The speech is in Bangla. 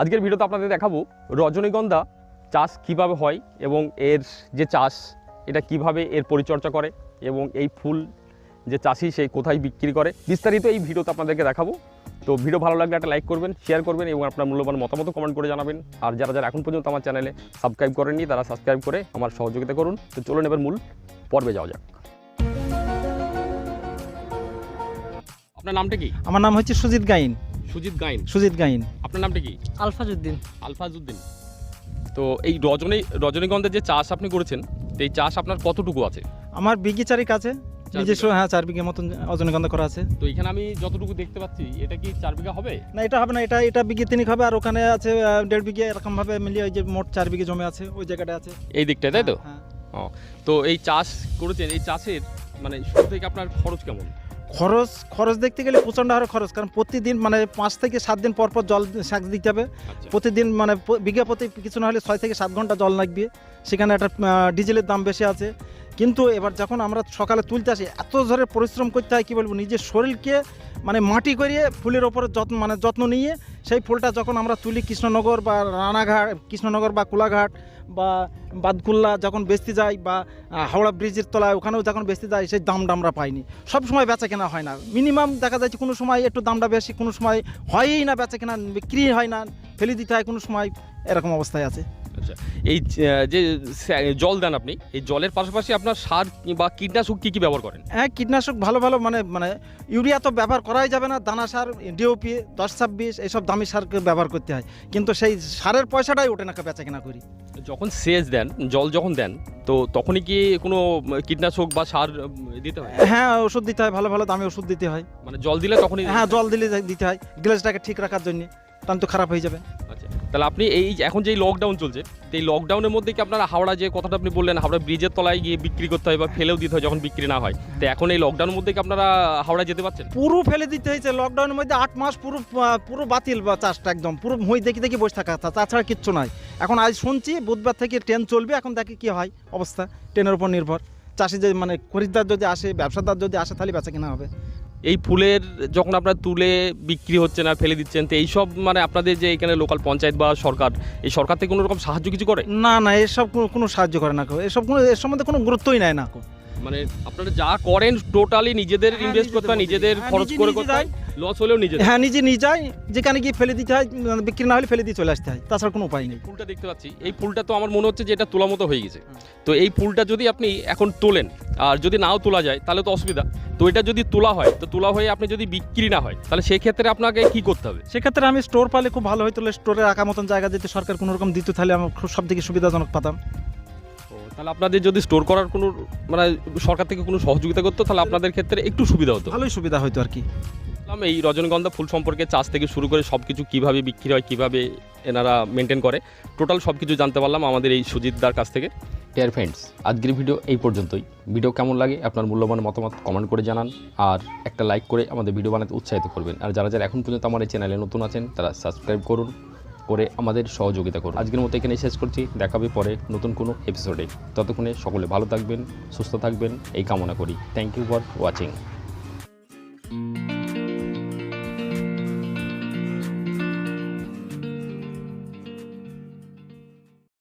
আজকের ভিডিওতে আপনাদের দেখাবো রজনীগন্ধা চাষ কীভাবে হয় এবং এর যে চাষ, এটা কীভাবে এর পরিচর্যা করে এবং এই ফুল যে চাষি সেই কোথায় বিক্রি করে, বিস্তারিত এই ভিডিওতে আপনাদেরকে দেখাবো। তো ভিডিও ভালো লাগলে একটা লাইক করবেন শেয়ার করবেন এবং আপনার মূল্যবান মতামত কমেন্ট করে জানাবেন। আর যারা যারা এখন পর্যন্ত আমার চ্যানেলে সাবস্ক্রাইব করেননি, তারা সাবস্ক্রাইব করে আমার সহযোগিতা করুন। তো চলুন এবার মূল পর্বে যাওয়া যাক। আপনার নামটা কি? আমার নাম হচ্ছে সুজিত গাইন। সুজিত গাইন? সুজিত গাইন। আপনার নামটা কি? আলফাজউদ্দিন। আলফাজউদ্দিন। তো এই রজনী রজনীগন্ধার যে চাষ আপনি করেছেন তো এই চাষ আপনার কতটুকু আছে? আমার বিঘি চারিক আছে নিজস্ব হ্যাঁ চার বিঘে মতন অজনীগন্ধা করা আছে। তো এখানে আমি যতটুকু দেখতে পাচ্ছি এটা কি চার বিঘা হবে? না এটা হবে না এটা এটা বিঘে তিনিক হবে আর ওখানে আছে দেড় বিঘে এরকম ভাবে মিলিয়ে ওই যে মোট চার বিঘে জমি আছে ওই জায়গাটা আছে। এই দিকটায় তাই তো? হ্যাঁ। তো এই চাষ করেছেন এই চাষের মানে শুরু থেকে আপনার খরচ কেমন? খরচ খরচ দেখতে গেলে প্রচণ্ড হারে খরচ কারণ প্রতিদিন মানে পাঁচ থেকে সাত দিন পর পর জল শাক দিতে হবে। আচ্ছা। প্রতিদিন মানে বিঘা প্রতি কিছু না হলে ছয় থেকে সাত ঘণ্টা জল লাগবে। সেখানে একটা ডিজেলের দাম বেশি আছে। কিন্তু এবার যখন আমরা সকালে তুলতে আসি এত ধরে পরিশ্রম করতে হয় কী বলব নিজের শরীরকে মানে মাটি করিয়ে ফুলের ওপরে যত্ন মানে যত্ন নিয়ে সেই ফুলটা যখন আমরা তুলি কৃষ্ণনগর বা রানাঘাট কৃষ্ণনগর বা কোলাঘাট বা বাদকুল্লা যখন বেচতে যায় বা হাওড়া ব্রিজের তলায় ওখানেও যখন বেচতে যায়, সেই দামটা আমরা পাইনি। সব সময় বেচা কেনা হয় না। মিনিমাম দেখা যাচ্ছে কোনো সময় একটু দামটা বেশি, কোনো সময় হয়ই না বেচা কেনা, বিক্রি হয় না, ফেলে দিতে হয়, কোনো সময় এরকম অবস্থায় আছে। আচ্ছা এই যে জল দেন আপনি এই জলের পাশাপাশি আপনার সার বা কীটনাশক কী কী ব্যবহার করেন? হ্যাঁ কীটনাশক ভালো ভালো মানে মানে ইউরিয়া তো ব্যবহার করাই যাবে না দানা সার ডিওপি দশ ছাব্বিশ এইসব দামি সারকে ব্যবহার করতে হয়। কিন্তু সেই সারের পয়সাটাই ওঠে না বেচা কেনা করি। যখন সেচ দেন জল যখন দেন তো তখনই কি কোনো কীটনাশক বা সার দিতে হয়? হ্যাঁ ওষুধ দিতে হয় ভালো ভালো দামি ওষুধ দিতে হয়। মানে জল দিলে তখনই হ্যাঁ জল দিলে দিতে হয় গ্লাসটাকে ঠিক রাখার জন্য তাহলে তো খারাপ হয়ে যাবে। তাহলে আপনি এই এখন যে লকডাউন চলছে এই লকডাউনের মধ্যে কি আপনারা হাওড়া যে কথাটা আপনি বললেন, হাওড়া ব্রিজের তলায় গিয়ে বিক্রি করতে হয় বা ফেলেও দিতে হয় যখন বিক্রি না হয়, তো এখন এই লকডাউনের মধ্যে কি আপনারা হাওড়া যেতে পারছেন? পুরো ফেলে দিতে হয়েছে। লকডাউনের মধ্যে আট মাস পুরো পুরো বাতিল বা চাষটা একদম। পুরো মই দেখি দেখি বসে থাকা তাছাড়া কিচ্ছু নাই। এখন আজ শুনছি, বুধবার থেকে ট্রেন চলবে, এখন দেখি কি হয় অবস্থা। ট্রেনের উপর নির্ভর। চাষি যে মানে খরিদ্দার যদি আসে, ব্যবসাদার যদি আসে, তাহলে বেচা কিনা হবে। এই ফুলের যখন আপনারা তুলে বিক্রি হচ্ছে না ফেলে দিচ্ছেন তো এইসব মানে আপনাদের যে এখানে লোকাল পঞ্চায়েত বা সরকার এই সরকার থেকে কোনো রকম সাহায্য কিছু করে? না না এসব কোনো- কোনো সাহায্য করে না এসব কোনো এর সম্বন্ধে কোনো গুরুত্বই নেয় না মানে আপনারা যা করেন টোটালি নিজেদের হ্যাঁ, ইনভেস্ট করতে হয় নিজেদের নিজেদের খরচ হ্যাঁ, করে করতে হয়। লস হলেও নিজেদের হ্যাঁ নিজে নিয়ে যায় যেখানে গিয়ে ফেলে দিতে হয় বিক্রি না হলে ফেলে দিয়ে চলে আসতে হয়। তাছাড়া কোনো উপায় নেই। ফুলটা দেখতে পাচ্ছি। এই ফুলটা তো আমার মনে হচ্ছে যে এটা তোলা মতো হয়ে গেছে। তো এই ফুলটা যদি আপনি এখন তোলেন আর যদি নাও তোলা যায় তাহলে তো অসুবিধা। তো এটা যদি তোলা হয় তো তোলা হয়ে আপনি যদি বিক্রি না হয় তাহলে সেক্ষেত্রে আপনাকে কি করতে হবে? সেক্ষেত্রে আমি স্টোর পালে খুব ভালো হতো স্টোরে রাখার মতন জায়গা যদি সরকার কোনো রকম দিত তাহলে আমার খুব সব থেকে সুবিধাজনক পাতাম। তাহলে আপনাদের যদি স্টোর করার কোনো মানে সরকার থেকে কোনো সহযোগিতা করতো তাহলে আপনাদের ক্ষেত্রে একটু সুবিধা হতো। ভালোই সুবিধা হতো আর কি। এই রজনীগন্ধা ফুল সম্পর্কে চাষ থেকে শুরু করে সব কিছু কীভাবে বিক্রি হয়, কীভাবে এনারা মেনটেন করে টোটাল সব কিছু জানতে পারলাম আমাদের এই সুজিতদার কাছ থেকে। ডিয়ার ফ্রেন্ডস আজকের ভিডিও এই পর্যন্তই। ভিডিও কেমন লাগে, আপনার মূল্যবান মতামত কমেন্ট করে জানান, আর একটা লাইক করে আমাদের ভিডিও বানাতে উৎসাহিত করবেন। আর যারা যারা এখন পর্যন্ত আমার এই চ্যানেলে নতুন আছেন, তারা সাবস্ক্রাইব করুন, করে আমাদের সহযোগিতা করুন। আজকের মতো এখানে শেষ করছি। দেখাবে পরে নতুন কোনো এপিসোডে ততক্ষণে সকলে ভালো থাকবেন, সুস্থ থাকবেন, এই কামনা করি। Thank you for watching